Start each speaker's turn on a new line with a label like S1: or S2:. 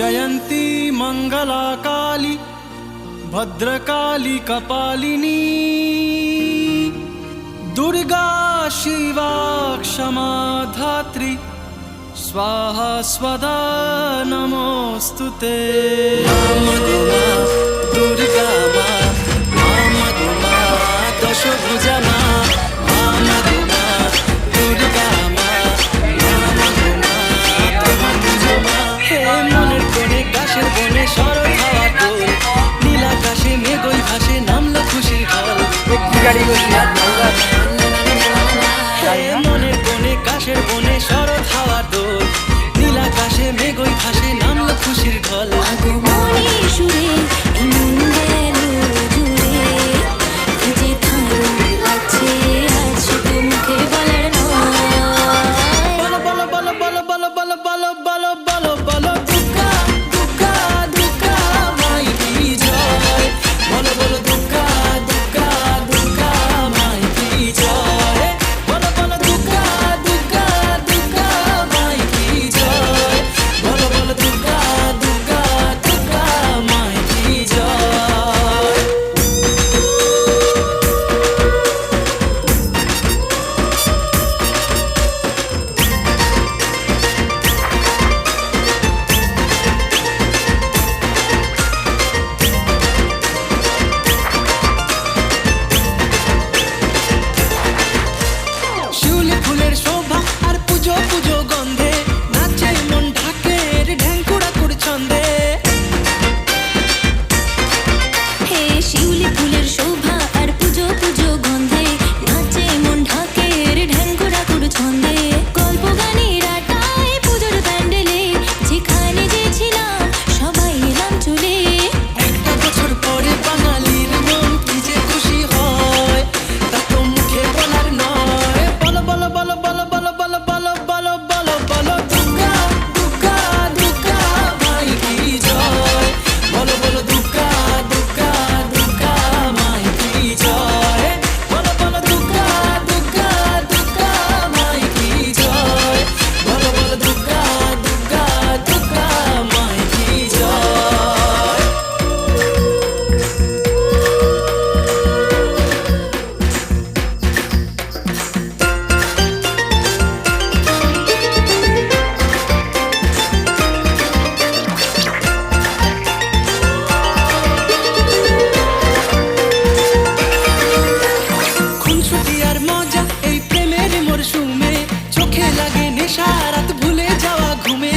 S1: जयन्ती मङ्गलाकाली भद्रकाली कपालिनी। दुर्गा शिवा क्षमाधात्री स्वाहा स्वदा नमोऽस्तु ते। दुर्गा मा दशभुजमा ready, was not my donde থাকে নেশা রাত ভুলে যাওয়া ঘুমে।